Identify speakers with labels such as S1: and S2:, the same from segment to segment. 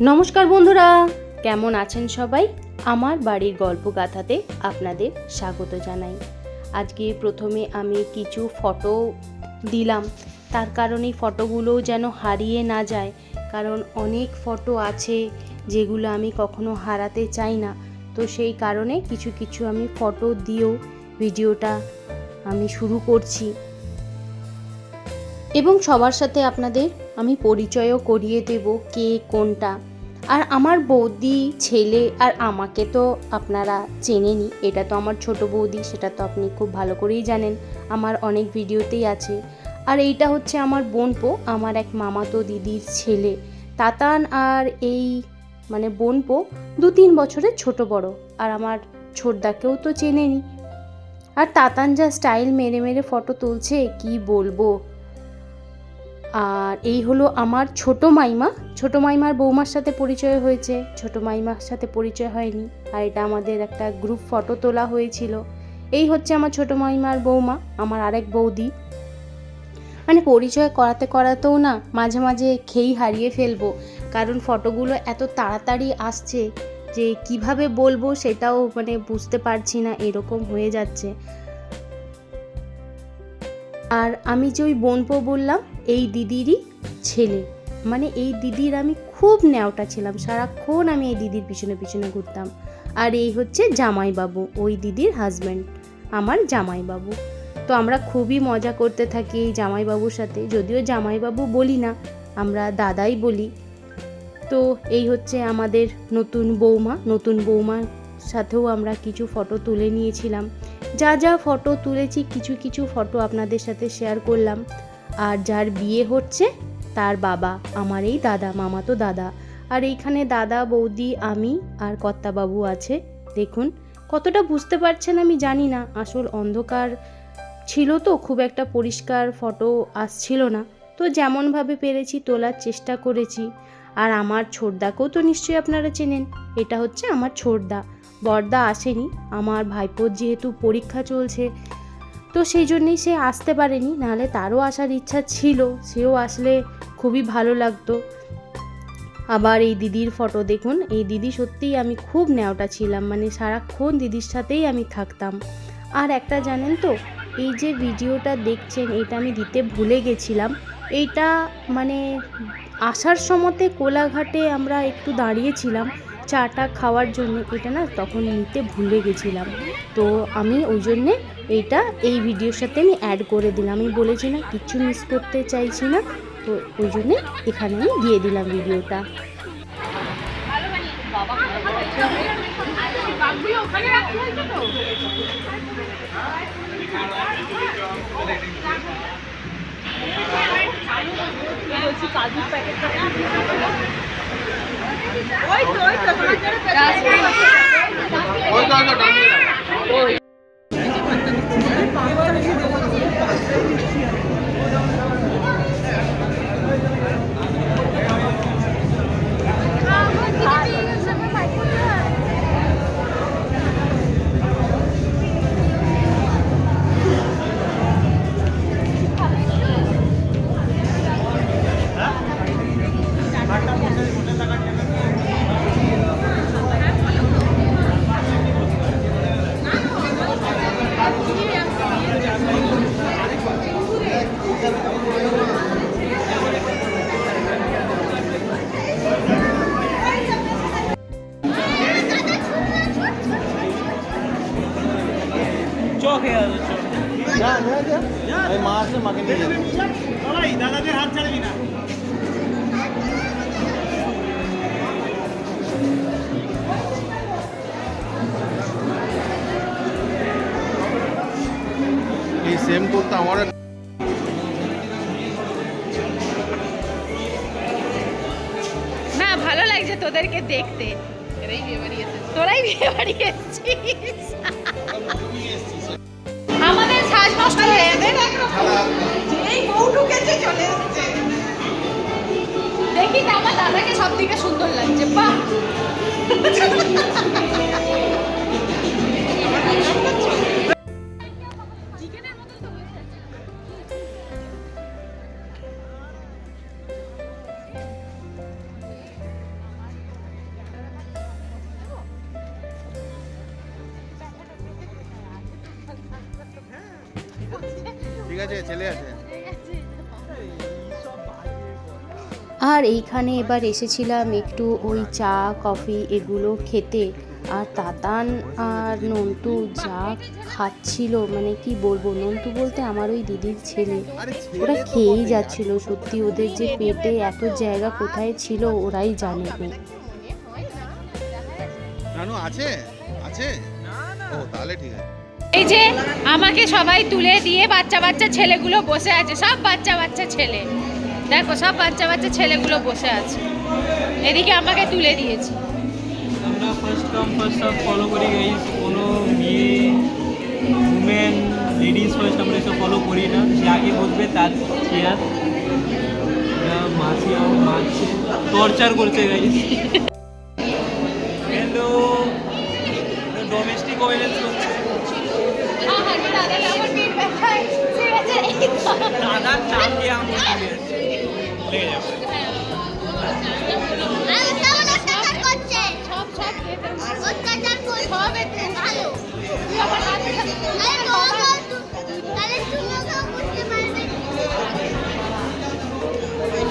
S1: নমস্কার বন্ধুরা, কেমন আছেন সবাই? আমার বাড়ির গল্প গাথাতে আপনাদের স্বাগত জানাই। আজকে প্রথমে আমি কিছু ফটো দিলাম। তার কারণে ফটোগুলো যেন হারিয়ে না যায়। কারণ অনেক ফটো আছে যেগুলো আমি কখনো হারাতে চাই না। তো সেই কারণে কিছু কিছু আমি ফটো দিয়েও ভিডিওটা আমি শুরু করছি। এবং সবার সাথে আপনাদের আমি পরিচয়ও করিয়ে দেব কে, কোনটা। আর আমার বৌদি, ছেলে আর আমাকে তো আপনারা চেনেনই। এটা তো আমার ছোট বৌদি, সেটা তো আপনি খুব ভালো করেই জানেন। আমার অনেক ভিডিওতেই আছে। আর এইটা হচ্ছে আমার বোনপো আমার এক মামাতো দিদির ছেলে। তাতান আর এই মানে বোনপো দু তিন বছরের ছোট বড়। আর আমার ছোটদাকেও তো চেনেনি আর তাতান যা স্টাইল মেরে মেরে ফটো তুলছে, কি বলব? আর এই হলো আমার ছোট মাইমা। ছোট মাইমার বৌমার সাথে পরিচয় হয়েছে। ছোট মাইমার সাথে পরিচয় হয়নি। আর এটা আমাদের একটা গ্রুপ ফটো তোলা হয়েছিল। এই হচ্ছে আমার ছোট মাইমার বৌমা, আমার আরেক বৌদি। মানে পরিচয় করাতে করাতেও না মাঝে মাঝে খেই হারিয়ে ফেলব। কারণ ফটোগুলো এত তাড়াতাড়ি আসছে যে কীভাবে বলব সেটাও মানে বুঝতে পারছি না, এরকম হয়ে যাচ্ছে। আর আমি যে ওই বোনপো বললাম এই দিদিরই ছেলে। মানে এই দিদির আমি খুব ন্যাওটা ছিলাম। সারাক্ষণ আমি এই দিদির পিছনে পিছনে ঘুরতাম। আর এই হচ্ছে জামাইবাবু, ওই দিদির হাজব্যান্ড আমার জামাইবাবু। তো আমরা খুবই মজা করতে থাকি এই জামাইবাবুর সাথে। যদিও জামাইবাবু বলি না, আমরা দাদাই বলি। তো এই হচ্ছে আমাদের নতুন বৌমা। নতুন বৌমার সাথেও আমরা কিছু ফটো তুলে নিয়েছিলাম। যা যা ফটো তুলেছি, কিছু কিছু ফটো আপনাদের সাথে শেয়ার করলাম। আর যার বিয়ে হচ্ছে তার বাবা। আমার এই দাদা, মামা তো দাদা। আর এইখানে দাদা, বৌদি, আমি আর কর্তাবাবু আছে। দেখুন, কতটা বুঝতে পারছেন আমি জানি না। আসল অন্ধকার ছিল তো, খুব একটা পরিষ্কার ফটো আসছিল না। তো যেমনভাবে পেরেছি, তোলার চেষ্টা করেছি। আর আমার ছোটদাকেও তো নিশ্চয়ই আপনারা চেনেন। এটা হচ্ছে আমার ছোটদা। বর্দা আসেনি। আমার ভাইপোর যেহেতু পরীক্ষা চলছে তো সেই জন্যেই সে আসতে পারেনি, নাহলে তারও আসার ইচ্ছা ছিল, সেও আসলে খুবই ভালো লাগতো। আবার এই দিদির ফটো দেখুন, এই দিদি সত্যিই আমি খুব ন্যাওটা ছিলাম মানে সারাক্ষণ দিদির সাথেই আমি থাকতাম। আর একটা জানেন তো, এই যে ভিডিওটা দেখছেন, এটা আমি দিতে ভুলে গেছিলাম। এইটা মানে আসার সময়তে কোলাঘাটে আমরা একটু দাঁড়িয়েছিলাম চাটা খাওয়ার জন্য এটা না তখন নিতে ভুলে গেছিলাম। তো আমি ওই জন্যে এইটা, এই ভিডিওর সাথে আমি অ্যাড করে দিলাম। আমি বলেছি না কিচ্ছু মিস করতে চাইছি না। তো ওই জন্যে এখানে আমি দিয়ে দিলাম ভিডিওটা।
S2: চক
S3: সেম করতে আমার
S4: না ভালো লাগছে তোদেরকে দেখতে। তোরাই বিয়ে বাড়ি এসেছিস আমাদের সাজ নষ্ট হয়ে যাবে।
S5: এই বউ ঢুকেছে চলে এসছে।
S4: দেখি আমার দাদাকে সব থেকে সুন্দর লাগছে বাহ।
S3: আছে ছেলে আছে
S1: আর এইখানে এবার এসেছিলাম একটু ওই চা কফি এগুলো খেতে। আর তাতান আর নন্টু যা খাচ্ছিল মানে কি বলব নন্টু বলতে আমার ওই দিদির ছেলে। ওরা খেয়েই যাচ্ছিল সত্যি ওদের যে পেটে এত জায়গা কোথায় ছিল ওরাই জানে
S3: আছে? আছে? ও তাহলে ঠিক আছে।
S4: এই যে আমাকে সবাই তুলে দিয়ে বাচ্চা বাচ্চা ছেলেগুলো বসে আছে সব বাচ্চা বাচ্চা ছেলে। দেখো সব বাচ্চা বাচ্চা ছেলেগুলো বসে আছে। এদিকে আমাকে তুলে দিয়েছে।
S2: আমরা first come first serve follow করি গাইস কোনো মেয়ে উমেন লেডিস ফার্স্ট আমরা এসব ফলো করি না। সে আগে বসবে তার চেয়ার মাছি আমার মারছে টর্চার করছে গাইস হ্যালো ডোমেস্টিক ভায়োলেন্স করছে দাদার নাম দিয়ে আমার লেগে যাবে
S4: সব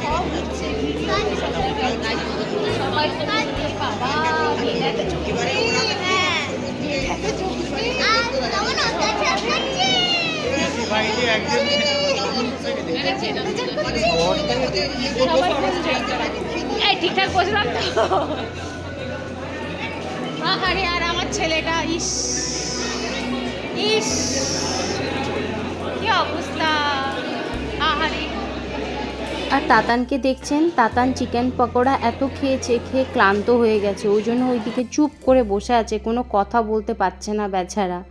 S4: সব খেতে
S2: ভাইটি একজন
S4: এই ঠিকঠাক বসলাম তো। আহারে, আর আমার ছেলেটা, ইস। ইস। কি অবস্থা? আহারে।
S1: আর তাতানকে দেখছেন? তাতান চিকেন পকোড়া এত খেয়েছে, খেয়ে ক্লান্ত হয়ে গেছে। ওই জন্য ওইদিকে চুপ করে বসে আছে, কোনো কথা বলতে পারছে না বেচারা।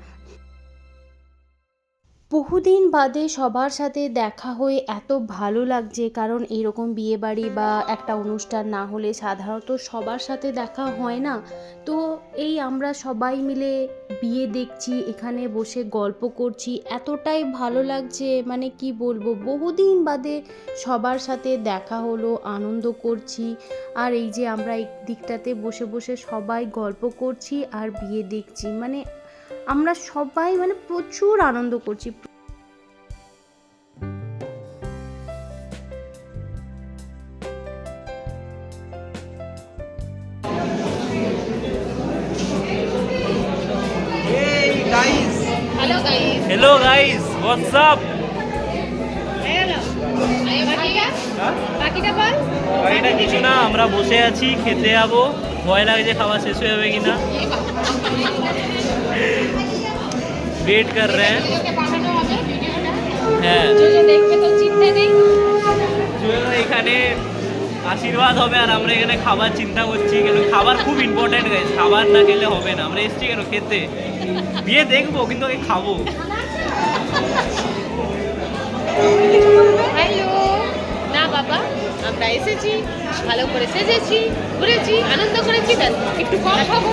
S1: বহুদিন বাদে সবার সাথে দেখা হয়ে এত ভালো লাগছে, কারণ এরকম বিয়ে বাড়ি বা একটা অনুষ্ঠান না হলে সাধারণত সবার সাথে দেখা হয় না। তো এই আমরা সবাই মিলে বিয়ে দেখছি, এখানে বসে গল্প করছি, এতটাই ভালো লাগছে মানে কি বলব, বহুদিন বাদে সবার সাথে দেখা হলো, আনন্দ করছি, আর এই যে আমরা এই দিকটাতে বসে বসে সবাই গল্প করছি আর বিয়ে দেখছি মানে আমরা সবাই মানে প্রচুর আনন্দ করছি।
S4: Hello guys
S2: hello guys what's up
S4: বাকিটা
S2: কিছু না আমরা বসে আছি খেতে যাব। ভয় লাগছে খাওয়া শেষ হয়ে যাবে কিনা। वेट कर रहे हैं
S4: ভিডিওকে পাঠানো হবে ভিডিওটা
S2: হ্যাঁ
S4: যে যে দেখবে তো চিন্তা নেই
S2: জন্য এখানে আশীর্বাদ হবে আর আমরা এখানে খাবার চিন্তা করছি কেন খাবার খুব ইম্পর্টেন্ট গাইস খাবার না খেলে হবে না আমরা এসছি কেন খেতে বিয়ে দেখবো কিন্তু আগে খাবো
S4: হ্যালো বাবা আমরা এসেছি ভালো করে সেজেছি ঘুরেছি আনন্দ করেছি একটু কম খাব।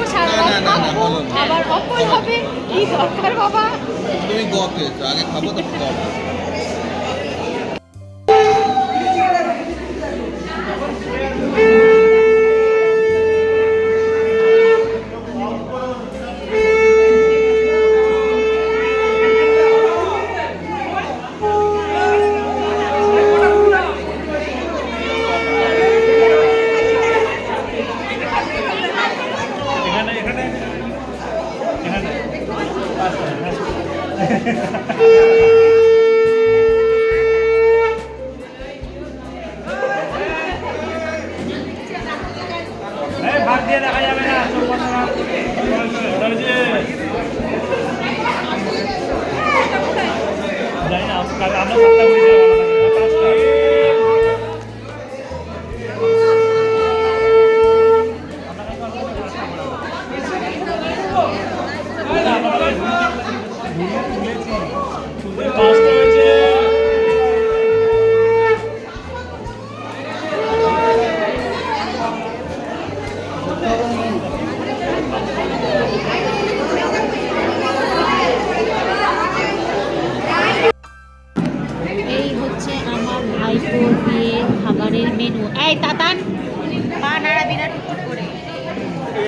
S4: আবার অপল হবে কি দরকার বাবা
S3: তুমি গপে আগে খাব তারপর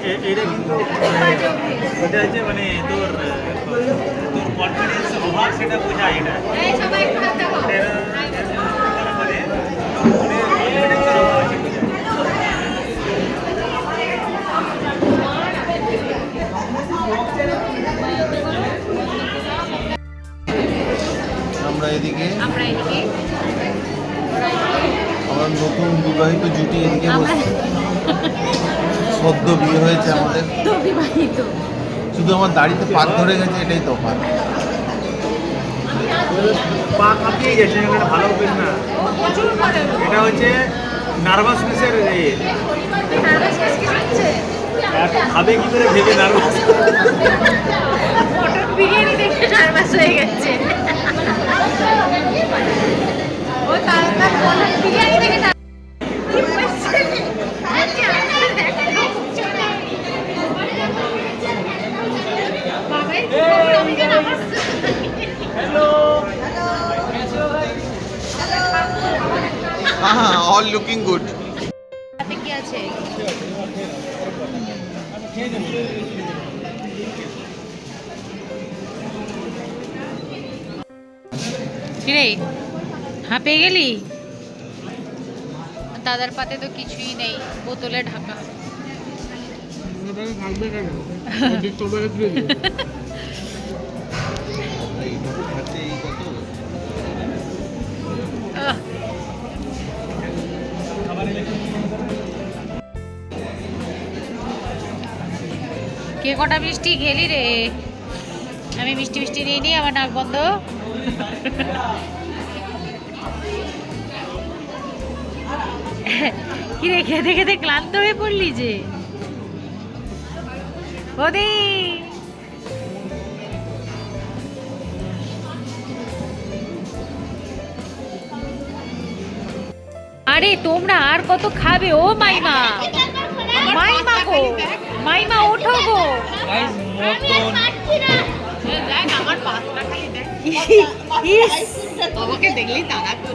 S2: এটা কিন্তু এটা হচ্ছে মানে তোর তোর কনফিডেন্স অভাব সেটা বোঝায় এটা
S4: এই সবাই একটু হাত দেখাও।
S3: আমরা এদিকে
S4: আমরা এদিকে
S3: আমার নতুন বিবাহিত জুটি এদিকে
S4: আমরা
S3: বসে সদ্য বিয়ে হয়েছে আমাদের।
S4: তো বিবাহিত।
S3: শুধু আমার দাড়িতে পাত ধরে গেছে এটাই তফাৎ।
S2: পা কাঁপিয়ে গেছে এটা ভালো অভ্যেস না। এটা হচ্ছে নার্ভাসনেসের খাবে কি করে ভেবে নার্ভাস?
S4: মটন বিরিয়ানি দেখে নার্ভাস হয়ে গেছে। ও তার কিরে? হাঁপে গেলি? দাদার পাতে তো কিছুই নেই, বোতলে ঢাকা। কে কটা মিষ্টি খেলি রে? আমি মিষ্টি মিষ্টি নিয়ে নিই আমার নাক বন্ধ। কি রে খেতে খেতে ক্লান্ত হয়ে পড়লি যে? আরে, তোমরা আর কত খাবে? ও মাইমা। মাইমা গো। মাইমা, ওঠো গো।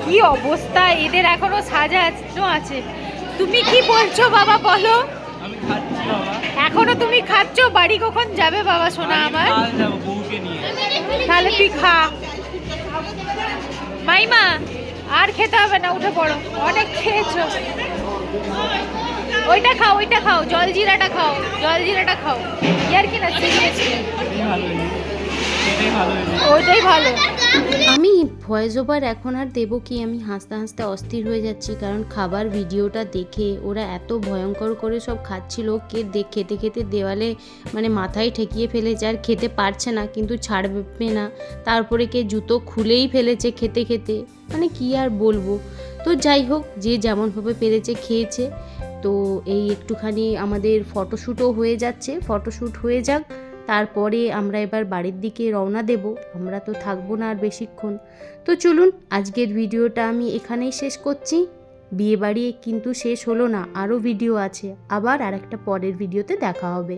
S4: কি অবস্থা? এদের এখনও সাজানো আছে। তুমি কি বলছো বাবা বলো? এখনও তুমি খাচ্ছ? বাড়ি কখন যাবে বাবা সোনা আমার? তাহলে তুই খা। মাইমা আর খেতে হবে না উঠে পড়ো। অনেক খেয়েছো। ওইটা খাও ওইটা খাও। জল জিরাটা খাও জল জিরাটা খাও। ইয়ার কি না সিরিয়াসলি ওইটাই ভালো।
S1: আমি ভয়েস ওভার এখন আর দেবো কি? আমি হাসতে হাসতে অস্থির হয়ে যাচ্ছি কারণ খাবার ভিডিওটা দেখে ওরা এত ভয়ঙ্কর করে সব খাচ্ছিল কে দেখ খেতে খেতে দেওয়ালে মানে মাথায় ঠেকিয়ে ফেলেছে আর খেতে পারছে না কিন্তু ছাড়বে না। তারপরে কে জুতো খুলেই ফেলেছে খেতে খেতে। মানে কি আর বলব? তো যাই হোক যে যেমনভাবে পেরেছে খেয়েছে। তো এই একটুখানি আমাদের ফটোশ্যুটও হয়ে যাচ্ছে। ফটোশ্যুট হয়ে যাক। তারপরে আমরা এবার বাড়ির দিকে রওনা দেব। আমরা তো থাকব না আর বেশিক্ষণ। তো চলুন, আজকের ভিডিওটা আমি এখানেই শেষ করছি। বিয়ে বাড়ি কিন্তু শেষ হলো না, আরও ভিডিও আছে। আবার আর একটা পরের ভিডিওতে দেখা হবে।